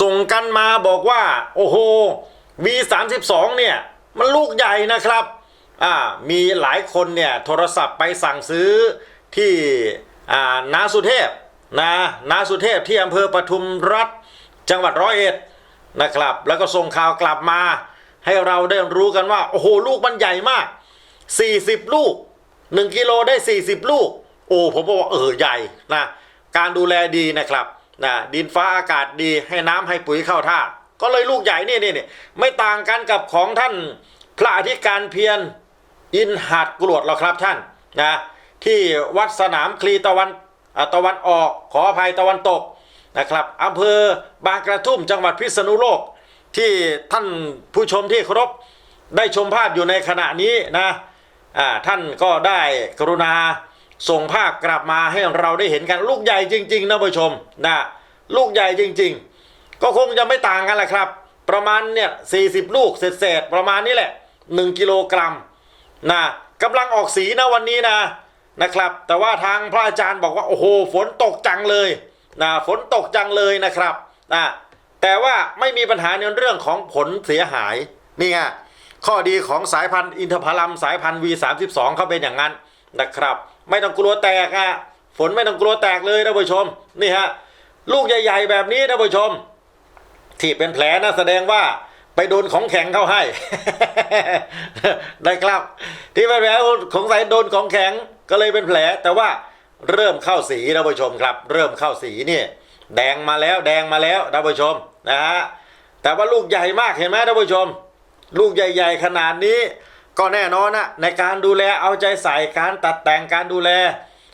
ส่งกันมาบอกว่า โอ้โห V32 เนี่ยมันลูกใหญ่นะครับอ่ามีหลายคนเนี่ยโทรศัพท์ไปสั่งซื้อที่อ่านาสุเทพนะนาสุเทพที่อำเภอปทุมรัฐจังหวัดร้อยเอ็ดนะครับ แล้วก็ส่งข่าวกลับมา ให้เราได้รู้กันว่า โอ้โห ลูกมันใหญ่มาก 40 ลูก 1 กิโลได้ 40 ลูก โอ้ผมบอกว่าเออใหญ่นะ การดูแลดีนะครับ นะดินฟ้าอากาศดีให้น้ำให้ปุ๋ยเข้าท่า ก็เลยลูกใหญ่นี่นี่นี่ไม่ต่างกันกับของท่านพระอธิการเพียรอินหาดกรวดหรอกครับท่านนะที่วัดสนามคลีตะวันตะวันออกขออภัยตะวันตกนะครับอำเภอบางกระทุ่มจังหวัดพิษณุโลก ที่ท่านผู้ชมที่เคารพได้ชมภาพอยู่ในขณะนี้นะท่านก็ได้กรุณา ส่งภาพกลับมาให้เราได้เห็นกันลูกใหญ่จริงๆนะผู้ชมนะลูกใหญ่จริง ๆ ก็คงจะไม่ต่างกันแหละครับ ประมาณเนี่ย40 ลูกเศษๆประมาณนี้แหละ 1 กิโลกรัมนะกำลังออกสีนะวันนี้นะนะครับ แต่ว่าทางพระอาจารย์บอกว่าโอ้โหฝนตกจังเลยนะฝนตกจังเลยนะครับนะแต่ว่าไม่มีปัญหาในเรื่องของผลเสียหายนี่ไงข้อดีของสายพันธุ์อินทผลัมสายพันธุ์ V32 เขาเป็นอย่างนั้นนะครับ ไม่ต้องกลัวแตกอะฝนไม่ต้องกลัวแตกเลยนะผู้ชม นี่ฮะลูกใหญ่ ๆ แบบนี้ท่านผู้ชม ที่เป็นแผลนะแสดงว่าไปโดนของแข็งเข้าให้นะครับ ที่เป็นแผลของสายโดนของแข็งก็เลยเป็นแผล แต่ว่าเริ่มเข้าสีท่านผู้ชมครับ เริ่มเข้าสีนี่แดงมาแล้วแดงมาแล้วท่านผู้ชมนะฮะแต่ว่าลูกใหญ่มากเห็นไหมท่านผู้ชม ลูกใหญ่ ๆ ขนาดนี้ ก็แน่นอนนะในการดูแลเอาใจใส่การตัดแต่งการดูแล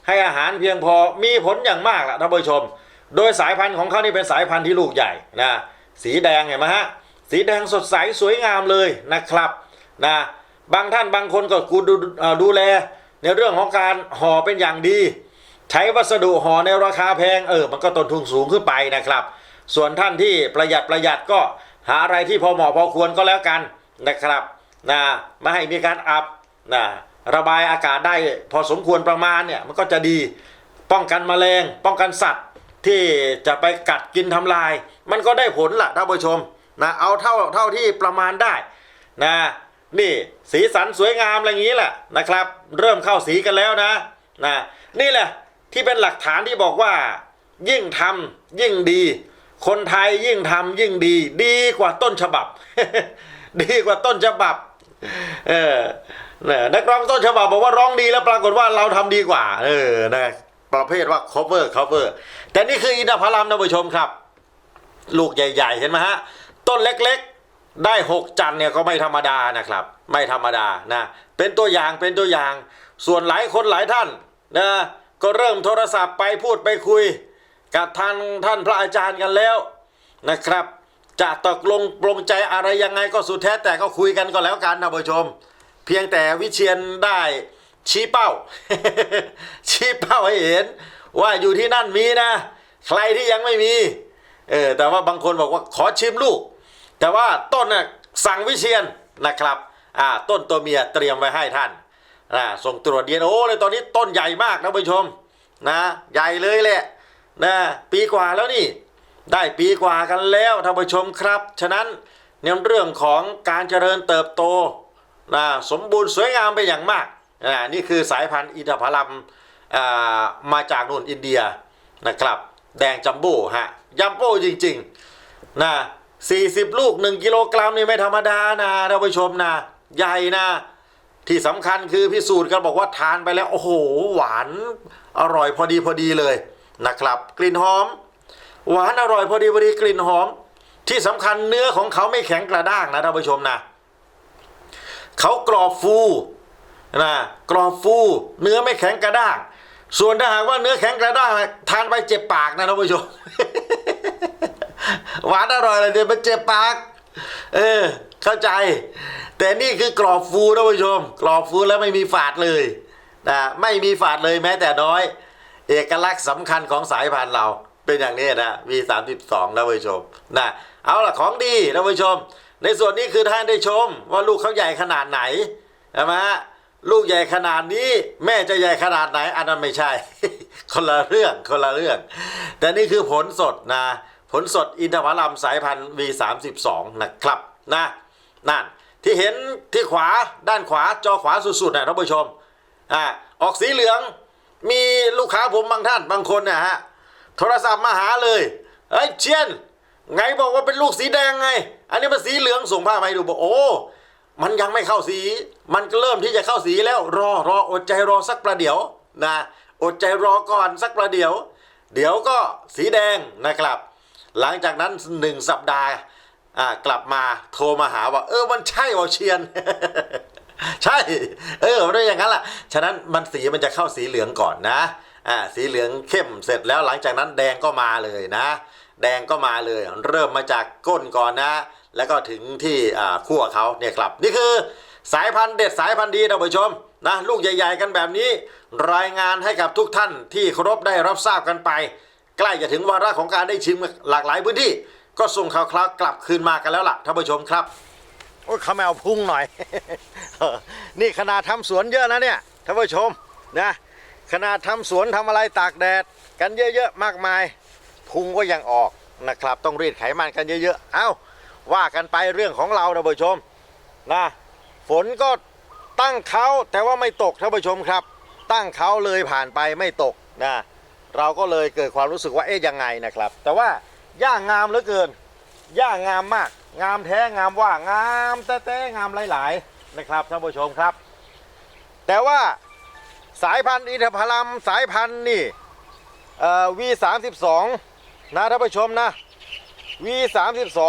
ให้อาหารเพียงพอมีผลอย่างมากล่ะท่านผู้ชม โดยสายพันธุ์ของเขานี่เป็นสายพันธุ์ที่ลูกใหญ่นะสีแดงเห็นไหมฮะสีแดงสดใสสวยงามเลยนะครับนะบางท่านบางคนก็กูดูดูแล ในเรื่องของการห่อเป็นอย่างดี ใช้วัสดุห่อในราคาแพงเออมันก็ต้นทุนสูงขึ้นไปนะครับ ส่วนท่านที่ประหยัดประหยัดก็หาอะไรที่พอเหมาะพอควรก็แล้วกันนะครับ นะไม่ให้มีการอับนะระบายอากาศได้พอสมควรประมาณเนี่ยมันก็จะดีป้องกันแมลง ป้องกันสัตว์ที่จะไปกัดกินทำลาย มันก็ได้ผลล่ะท่านผู้ชมนะเอาเท่าเท่าที่ประมาณได้นะนี่สีสันสวยงามอะไรอย่างนี้แหละนะครับ เริ่มเข้าสีกันแล้วนะนะนี่แหละที่เป็นหลักฐานที่บอกว่า ยิ่งทำยิ่งดี คนไทยยิ่งทำยิ่งดี ดีกว่าต้นฉบับ ดีกว่าต้นฉบับ เออนักร้องต้นฉบับบอกว่าร้องดีแล้วปรากฏว่าเราทำดีกว่า เออนะประเภทว่า cover cover แต่นี่คืออินทผลัมนะผู้ชมครับ ลูกใหญ่ ๆ เห็นไหมฮะ ต้นเล็กๆ ได้หกจันเนี่ยก็ไม่ธรรมดานะครับ ไม่ธรรมดานะ เป็นตัวอย่างเป็นตัวอย่าง ส่วนหลายคนหลายท่านนะก็เริ่มโทรศัพท์ไปพูดไปคุย กับทางท่านพระอาจารย์กันแล้วนะครับ จะตกลงปลงใจอะไรยังไงก็สุดแท้แต่ก็คุยกันก็แล้วกันนะผู้ชม เพียงแต่วิเชียนได้ชี้เป้า ชี้เป้าให้เห็น ว่าอยู่ที่นั่นมีนะ ใครที่ยังไม่มีเออแต่ว่าบางคนบอกว่าขอชิมลูก แต่ว่าต้นน่ะสั่งวิเชียนนะครับอ่าต้นตัวเมียเตรียมไว้ให้ท่านนะส่งตรวจดีเอ็นโอเลยตอนนี้ต้นใหญ่มากนะผู้ชมนะใหญ่เลยแหละนะปีกว่าแล้วนี่ ได้ปีกว่ากันแล้วท่านผู้ชมครับ ฉะนั้นในเรื่องของการเจริญเติบโตนะสมบูรณ์สวยงามเป็นอย่างมากนะนี่คือสายพันธุ์อินทผลัมามาจากนู่นอินเดียนะครับ แดงจัมโบ้ฮะยัมโบ้จริงๆนะ40 ลูก 1 กิโลกรัมนี่ไม่ธรรมดานะท่านผู้ชมนะ ใหญ่นะ ที่สำคัญคือพิสูจน์กันบอกว่าทานไปแล้ว โอ้โห หวานอร่อยพอดีพอดีเลยนะครับ กลิ่นหอม หวานอร่อยพอดีพอดีกลิ่นหอม ที่สำคัญเนื้อของเขาไม่แข็งกระด้างนะท่านผู้ชมนะเขากรอบฟูนะกรอบฟู เนื้อไม่แข็งกระด้าง ส่วนถ้าหากว่าเนื้อแข็งกระด้างทานไปเจ็บปากนะท่านผู้ชม หวานอร่อยเลยเดี๋ยวมันเจ็บปาก เออ เข้าใจ แต่นี่คือกรอบฟูท่านผู้ชม กรอบฟูแล้วไม่มีฝาดเลยนะไม่มีฝาดเลยแม้แต่น้อย เอกลักษณ์สำคัญของสายพันธุ์เรา เป็นอย่างนี้นะ V32 ท่านผู้ชมนะเอาล่ะของดีท่านผู้ชม ในส่วนนี้คือท่านได้ชม ว่าลูกเขาใหญ่ขนาดไหนใช่ไหมะลูกใหญ่ขนาดนี้ แม่จะใหญ่ขนาดไหน อันนั้นไม่ใช่ คนละเรื่องคนละเรื่อง แต่นี่คือผลสดนะ ผลสดอินทผลัมสายพันธุ์ V32 นะครับนะนั่นที่เห็นที่ขวาด้านขวาจอขวาสุดๆนะท่านผู้ชมอ่าออกสีเหลืองมีลูกค้าผมบางท่านบางคนนะฮะ โทรศัพท์มาหาเลยเอ้ยเชียน ไงบอกว่าเป็นลูกสีแดงไง อันนี้มันสีเหลืองส่งภาพมาให้ดูบอกโอ้มันยังไม่เข้าสี มันก็เริ่มที่จะเข้าสีแล้ว รอรออดใจรอสักประเดี๋ยวนะอดใจรอก่อนสักประเดี๋ยว เดี๋ยวก็สีแดงนะครับ หลังจากนั้นหนึ่งสัปดาห์อ่ากลับมาโทรมาหาว่า เออมันใช่ว่าเชียน ใช่ เออมันเป็นอย่างนั้นแหละฉะนั้นมันสีมันจะเข้าสีเหลืองก่อนนะ อ่าสีเหลืองเข้มเสร็จแล้วหลังจากนั้นแดงก็มาเลยนะ แดงก็มาเลย เริ่มมาจากก้นก่อนนะ แล้วก็ถึงที่อ่าขั้วเขาเนี่ยครับ นี่คือสายพันธุ์เด็ดสายพันธุ์ดีท่านผู้ชมนะลูกใหญ่ ๆ กันแบบนี้ รายงานให้กับทุกท่านที่เคารพได้รับทราบกันไป ใกล้จะถึงวาระของการได้ชิมหลากหลายพื้นที่ ก็ส่งข่าวคราวกลับคืนมากันแล้วล่ะท่านผู้ชมครับโอ้ยขาแมวพุ่งหน่อย นี่ขนาดทำสวนเยอะนะเนี่ยท่านผู้ชมนะ ขนาดทำสวนทำอะไรตากแดด กันเยอะๆมากมายพุงก็ยังออกนะครับ ต้องรีดไขมันกันเยอะๆ เอ้าว่ากันไปเรื่องของเราท่านผู้ชมนะฝนก็ตั้งเขาแต่ว่าไม่ตกท่านผู้ชมครับ ตั้งเขาเลยผ่านไปไม่ตกนะเราก็เลยเกิดความรู้สึกว่าเอ๊ะยังไงนะครับ แต่ว่าย่างงามเหลือเกินย่างามมาก งามแท้งามว่างามแต่แต่งามหลาย ๆ นะครับท่านผู้ชมครับ แต่ว่า สายพันธุ์อินทผลัมสายพันธุ์นี่เอ่อ V32 นะท่านผู้ชมนะ V32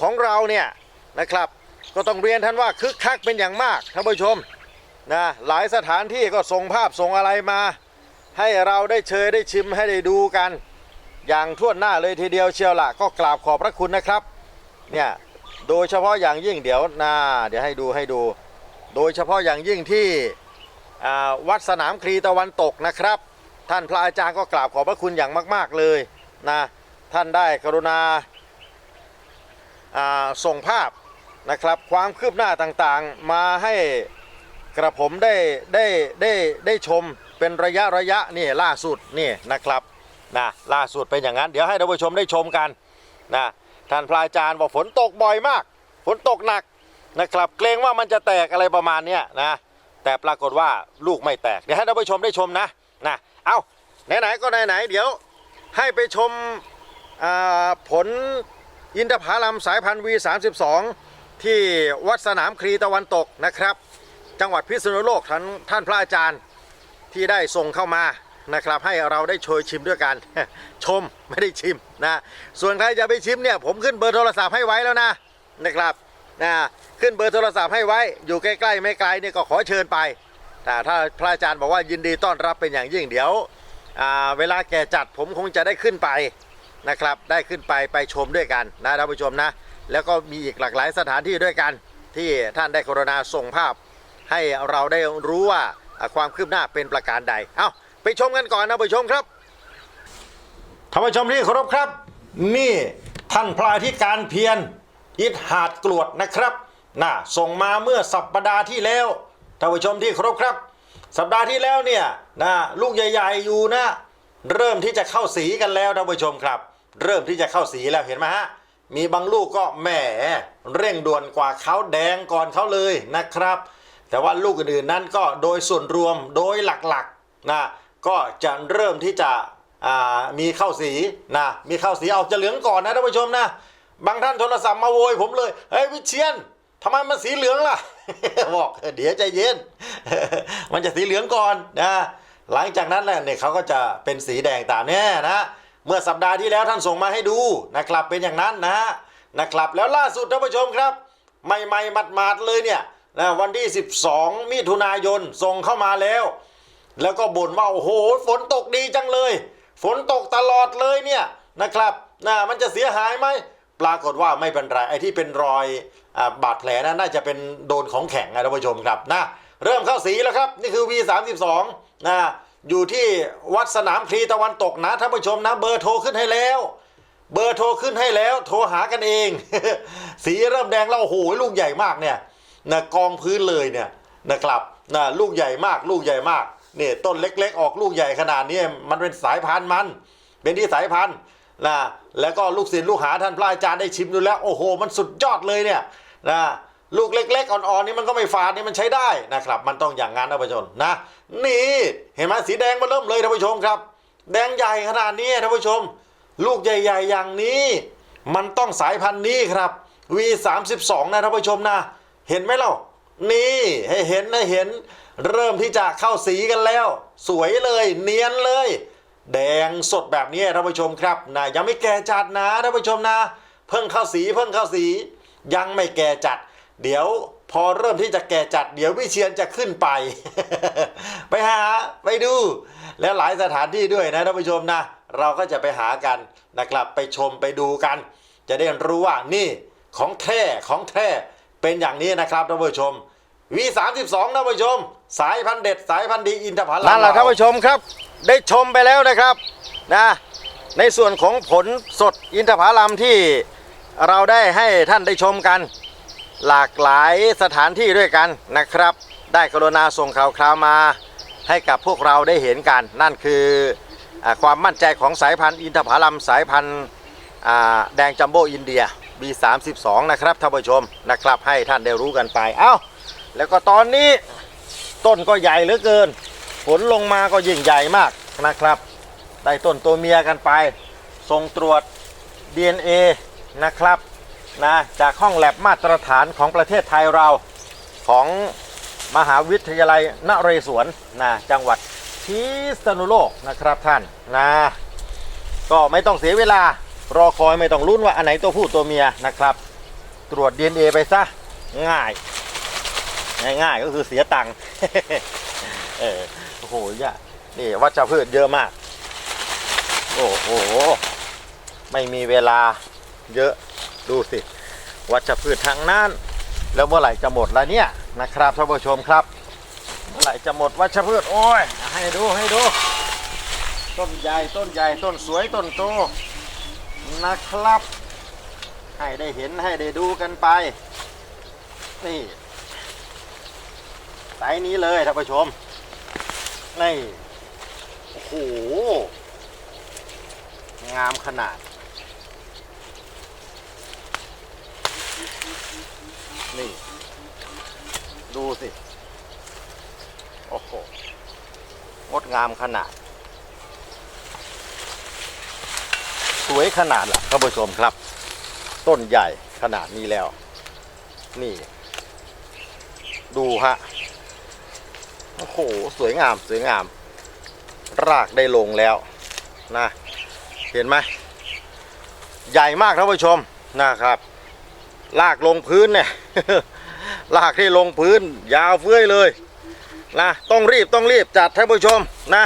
ของเราเนี่ยนะครับก็ต้องเรียนท่านว่าคึกคักเป็นอย่างมากท่านผู้ชมนะหลายสถานที่ก็ส่งภาพส่งอะไรมา ให้เราได้เชยได้ชิมให้ได้ดูกัน อย่างทั่วหน้าเลยทีเดียวเชียวละก็กราบขอบพระคุณนะครับเนี่ยโดยเฉพาะอย่างยิ่งเดี๋ยวนาเดี๋ยวให้ดูให้ดู โดยเฉพาะอย่างยิ่งที่ วัดสนามคลีตะวันตกนะครับ ท่านพระอาจารย์ก็กราบขอบพระคุณอย่างมาก ๆเลยนะท่านได้กรุณาาส่งภาพนะครับความคืบหน้าต่างๆ มาให้กระผมได้ได้ได้ได้ชมเป็นระยะระยะนี่ล่าสุดนี่นะครับนะล่าสุดเป็นอย่างนั้น เดี๋ยวให้ท่านผู้ชมได้ชมกันนะท่านพระอาจารย์บอกฝนตกบ่อยมาก ฝนตกหนักนะครับ เกรงว่ามันจะแตกอะไรประมาณนี้นะ แต่ปรากฏว่าลูกไม่แตก เดี๋ยวให้ท่านผู้ชมได้ชมนะนะเอาไหนๆก็ไหนๆเดี๋ยวให้ไปชมผลอินทผลัมสายพันธุ์ V32 ที่วัดสนามครีตะวันตกนะครับ จังหวัดพิษณุโลกท่านท่านพระอาจารย์ที่ได้ส่งเข้ามานะครับ ให้เราได้ชยชิมด้วยกัน ชมไม่ได้ชิมนะ ส่วนใครจะไปชิมเนี่ย ผมขึ้นเบอร์โทรศัพท์ให้ไว้แล้วนะนะครับ นะขึ้นเบอร์โทรศัพท์ให้ไว้อยู่ใกล้ๆไม่ไกลเนี่ยก็ขอเชิญไปแต่ถ้าพระอาจารย์บอกว่ายินดีต้อนรับเป็นอย่างยิ่งเดี๋ยวเวลาแกจัดผมคงจะได้ขึ้นไปนะครับได้ขึ้นไปไปชมด้วยกันนะท่านผู้ชมนะ แล้วก็มีอีกหลากหลายสถานที่ด้วยกัน ที่ท่านได้กรุณาส่งภาพ ให้เราได้รู้ว่าอ่าความคืบหน้าเป็นประการใด เอาไปชมกันก่อนนะผู้ชมครับท่านผู้ชมที่เคารพครับ นี่ท่านพระอธิการเพียร อิทหาดกรวดนะครับน่ะส่งมาเมื่อสัปดาห์ที่แล้วท่านผู้ชมที่เคารพครับ สัปดาห์ที่แล้วเนี่ยนะลูกใหญ่ ๆ อยู่นะ เริ่มที่จะเข้าสีกันแล้วท่านผู้ชมครับ เริ่มที่จะเข้าสีแล้วเห็นไหมฮะมีบางลูกก็แหมเร่งด่วนกว่าเขาแดงก่อนเขาเลยนะครับ แต่ว่าลูกอื่นๆนั้นก็โดยส่วนรวมโดยหลักๆนะก็จะเริ่มที่จะมีเข้าสีนะมีเข้าสีออกจะเหลืองก่อนนะท่านผู้ชมนะ บางท่านโทรศัพท์มาโวยผมเลย เฮ้ยวิเชียนทำไมมันสีเหลืองล่ะ บอกเดี๋ยวใจเย็น มันจะสีเหลืองก่อนนะ หลังจากนั้นแหละเนี่ยเขาก็จะเป็นสีแดงตามแน่นะ เมื่อสัปดาห์ที่แล้วท่านส่งมาให้ดูนะครับเป็นอย่างนั้นนะฮะนะครับแล้วล่าสุดท่านผู้ชมครับ ใหม่ๆหมาดๆเลยเนี่ยนะวันที่ 12 มิถุนายนส่งเข้ามาแล้ว แล้วก็บ่นว่าโอ้โหฝนตกดีจังเลย ฝนตกตลอดเลยเนี่ยนะครับนะมันจะเสียหายไหม ปรากฏว่าไม่เป็นไรไอ้ที่เป็นรอยอบาดแผลนะน่าจะเป็นโดนของแข็งนะท่านผู้ชมครับนะเริ่มเข้าสีแล้วครับ นี่คือ V32 นะอยู่ที่วัดสนามคลีตะวันตกนะท่านผู้ชมนะเบอร์โทรขึ้นให้แล้ว เบอร์โทรขึ้นให้แล้ว โทรหากันเอง สีเริ่มแดงแล้วโอ้โหลูกใหญ่มากเนี่ยนะกองพื้นเลยเนี่ยนะครับนะลูกใหญ่มากลูกใหญ่มากนี่ต้นเล็ก ๆ ออกลูกใหญ่ขนาดนี้มันเป็นสายพันธุ์มัน เป็นที่สายพันธุ์ นะแล้วก็ลูกศิษย์ลูกหาท่านพระอาจารย์ได้ชิมดูแล้วโอ้โห มันสุดยอดเลยเนี่ยนะลูกเล็กๆอ่อนๆนี่มันก็ไม่ฝาดนี่มันใช้ได้นะครับ มันต้องอย่างนั้นนะท่านผู้ชมนะนี่เห็นไหมสีแดงมาเริ่มเลยท่านผู้ชมครับ แดงใหญ่ขนาดนี้ท่านผู้ชม ลูกใหญ่ๆอย่างนี้ มันต้องสายพันธุ์นี้ครับ V32 นะท่านผู้ชมนะ เห็นไหมเล่านี่ให้เห็นให้เห็น เริ่มที่จะเข้าสีกันแล้ว สวยเลยเนียนเลย แดงสดแบบนี้ท่านผู้ชมครับนะยังไม่แก่จัดนะท่านผู้ชมนะ เพิ่งเข้าสีเพิ่งเข้าสี ยังไม่แก่จัด เดี๋ยวพอเริ่มที่จะแก่จัด เดี๋ยววิเชียนจะขึ้นไป ไปหาไปดู แล้วหลายสถานที่ด้วยนะท่านผู้ชมนะ เราก็จะไปหากันนะครับไปชมไปดูกัน จะได้รู้ว่านี่ของแท้ของแท้เป็นอย่างนี้นะครับท่านผู้ชม V32 ท่านผู้ชม สายพันธุ์เด็ดสายพันธุ์ดีอินทผลัมนั่นแหละท่านผู้ชมครับ ได้ชมไปแล้วนะครับนะในส่วนของผลสดอินทผลัมที่เราได้ให้ท่านได้ชมกัน หลากหลายสถานที่ด้วยกันนะครับ ได้กรุณาส่งข่าวคราวมาให้กับพวกเราได้เห็นกัน นั่นคืออความมั่นใจของสายพันธุ์อินทผลัมสายพันธุ์แดงจัมโบ้อินเดีย B32 นะครับท่านผู้ชมนะครับ ให้ท่านได้รู้กันไป เอ้า แล้วก็ตอนนี้ต้นก็ใหญ่เหลือเกิน ผลลงมาก็ยิ่งใหญ่มากนะครับ ได้ต้นตัวเมียกันไป ส่งตรวจ DNA นะครับนะจากห้องแลบมาตรฐานของประเทศไทยเราของมหาวิทยาลัยนเรศวรนะจังหวัดพิษณุโลกนะครับท่านนะก็ไม่ต้องเสียเวลารอคอยไม่ต้องลุ้นว่าอันไหนตัวผู้ตัวเมียนะครับ ตรวจ DNA ไปซะง่าย ง่ายๆ ก็คือเสียตังค์เออโอ้โหยะนี่วัชพืชเยอะมาก โอ้โห ไม่มีเวลาเยอะดูสิ วัชพืชทางนั้น แล้วเมื่อไหร่จะหมดละเนี่ยนะครับท่านผู้ชมครับ เมื่อไหร่จะหมดวัชพืชโอ้ยให้ดูให้ดู ต้นใหญ่ต้นใหญ่ต้นสวยต้นโตนะครับ ให้ได้เห็นให้ได้ดูกันไป นี่ ไซส์นี้เลยท่านผู้ชมนี่โอ้โหงามขนาด นี่ ดูสิ โอ้โห งดงามขนาด สวยขนาดล่ะท่านผู้ชมครับ ต้นใหญ่ขนาดนี้แล้ว นี่ ดูฮะ โอ้โห สวยงามสวยงาม รากได้ลงแล้วนะเห็นไหมใหญ่มากท่านผู้ชมนะครับลากลงพื้นเนี่ยลากที่ลงพื้น ยาวเฟื้อยเลยนะต้องรีบต้องรีบจัดท่านผู้ชมนะ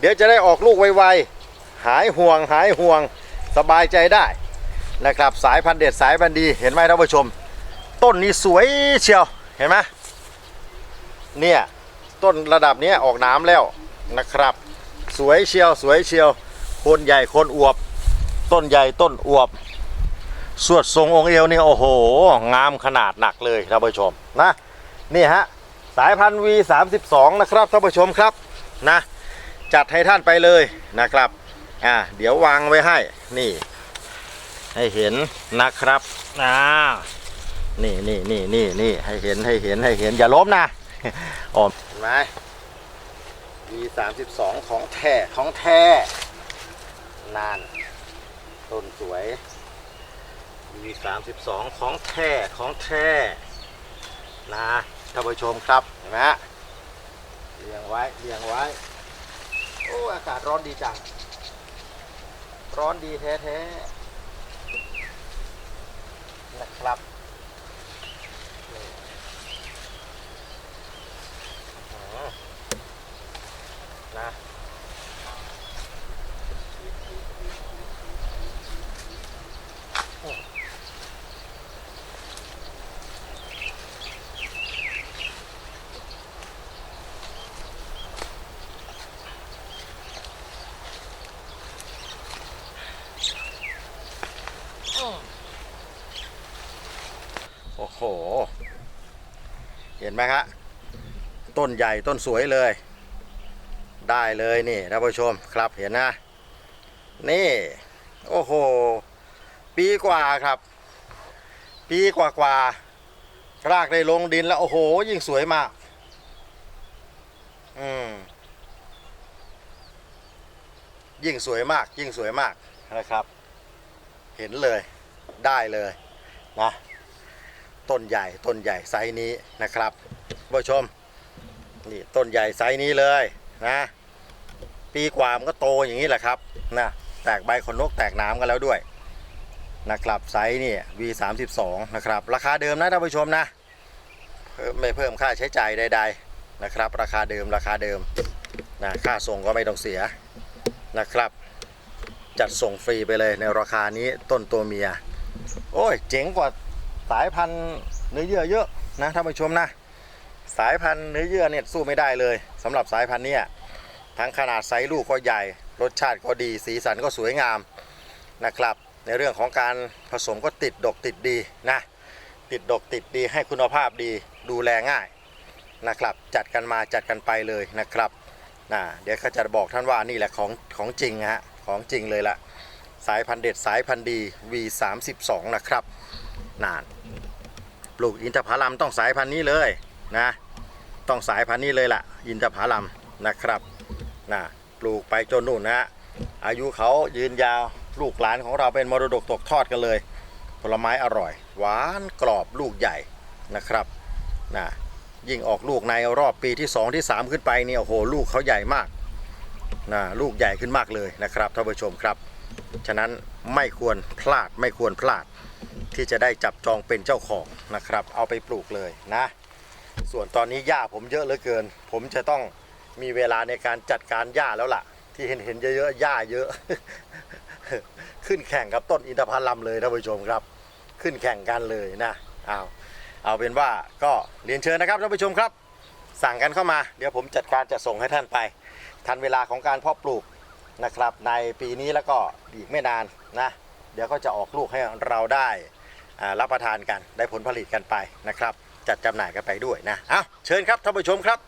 เดี๋ยวจะได้ออกลูกไวๆหายห่วงหายห่วงสบายใจได้นะครับ สายพันธุ์เด็ดสายพันธุ์ดีเห็นไหมท่านผู้ชม ต้นนี้สวยเชียวเห็นไหมเนี่ย ต้นระดับนี้ออกน้ำแล้วนะครับ สวยเชียวสวยเชียวโคนใหญ่โคนอวบ ต้นใหญ่ต้นอวบ สวดทรงองค์เอวนี่โอ้โห งามขนาดหนักเลยท่านผู้ชมนะนี่ฮะสายพันธุ์ V32 นะครับท่านผู้ชมครับนะจัดให้ท่านไปเลยนะครับอ่าเดี๋ยววางไว้ให้นี่ ให้เห็นนะครับอ่านี่นี่นี่นี่นี่ให้เห็นให้เห็นให้เห็นอย่าล้มนะ โอ้เห็นไหม V32 ของแท้ของแท้นาน ต้นสวย V32 ของแท้ของแท้นะท่านผู้ชมครับเห็นไหมเรียงไว้เรียงไว้ โอ้อากาศร้อนดีจัง ร้อนดีแท้ๆนะครับนี่อืม นะโอ้โห เห็นไหมฮะต้นใหญ่ต้นสวยเลย ได้เลยนี่ท่านผู้ชมครับเห็นนะ นี่ โอ้โห ปีกว่าครับ ปีกว่ากว่ารากได้ลงดินแล้วโอ้โห ยิ่งสวยมาก อืมยิ่งสวยมาก ยิ่งสวยมากนะครับ เห็นเลยได้เลยนะต้นใหญ่ต้นใหญ่ไซส์นี้นะครับผู้ชมนี่ต้นใหญ่ไซส์นี้เลยนะ ปีกว่ามันก็โตอย่างนี้แหละครับนะแตกใบขนนกแตกน้ำกันแล้วด้วยนะครับไซส์นี่ V32 นะครับราคาเดิมนะท่านผู้ชมนะเพิ่มไม่เพิ่มค่าใช้จ่ายใด ๆนะครับ ราคาเดิมราคาเดิมนะค่าส่งก็ไม่ต้องเสียนะครับ จัดส่งฟรีไปเลยในราคานี้ต้นตัวเมีย โอ้ยเจ๋งกว่าสายพันธุ์เนื้อเยื่อเยอะนะท่านผู้ชมนะ สายพันธุ์เนื้อเยื่อเนี่ยสู้ไม่ได้เลยสำหรับสายพันธุ์เนี้ ทั้งขนาดไซส์ลูกก็ใหญ่ รสชาติก็ดี สีสันก็สวยงามนะครับ ในเรื่องของการผสมก็ติดดกติดดีนะ ติดดกติดดีให้คุณภาพดีดูแลง่ายนะครับ จัดกันมาจัดกันไปเลยนะครับนะเดี๋ยวเขาจะบอกท่านว่านี่แหละของของจริงฮะของจริงเลยละสายพันธุ์เด็ดสายพันธุ์ดี V32 นะครับนานปลูกอินทผลัมต้องสายพันธุ์นี้เลยนะ ต้องสายพันธุ์นี้เลยล่ะ อินทผลัมนะครับ นะปลูกไปจนนู่นนะฮะอายุเขายืนยาวลูกหลานของเราเป็นมรดกตกทอดกันเลย ผลไม้อร่อย หวานกรอบลูกใหญ่นะครับนะยิ่งออกลูกในรอบปีที่ 2 ที่ 3 ขึ้นไปเนี่ยโอ้โหลูกเขาใหญ่มากนะลูกใหญ่ขึ้นมากเลยนะครับท่านผู้ชมครับ ฉะนั้นไม่ควรพลาดไม่ควรพลาดที่จะได้จับจองเป็นเจ้าของนะครับ เอาไปปลูกเลยนะ ส่วนตอนนี้หญ้าผมเยอะเหลือเกิน ผมจะต้อง มีเวลาในการจัดการหญ้าแล้วล่ะ ที่เห็นเห็นเยอะๆหญ้าเยอะ ขึ้นแข่งกับต้นอินทผลัมเลยท่านผู้ชมครับ ขึ้นแข่งกันเลยนะเอาเอาเป็นว่าก็เรียนเชิญนะครับท่านผู้ชมครับ สั่งกันเข้ามาเดี๋ยวผมจัดการจะส่งให้ท่านไปทันเวลาของการเพาะปลูกนะครับ ในปีนี้แล้วก็อีกไม่นานนะ เดี๋ยวก็จะออกลูกให้เราได้รับประทานกันได้ผลผลิตกันไปนะครับ จัดจำหน่ายกันไปด้วยนะเอาเชิญครับท่านผู้ชมครับ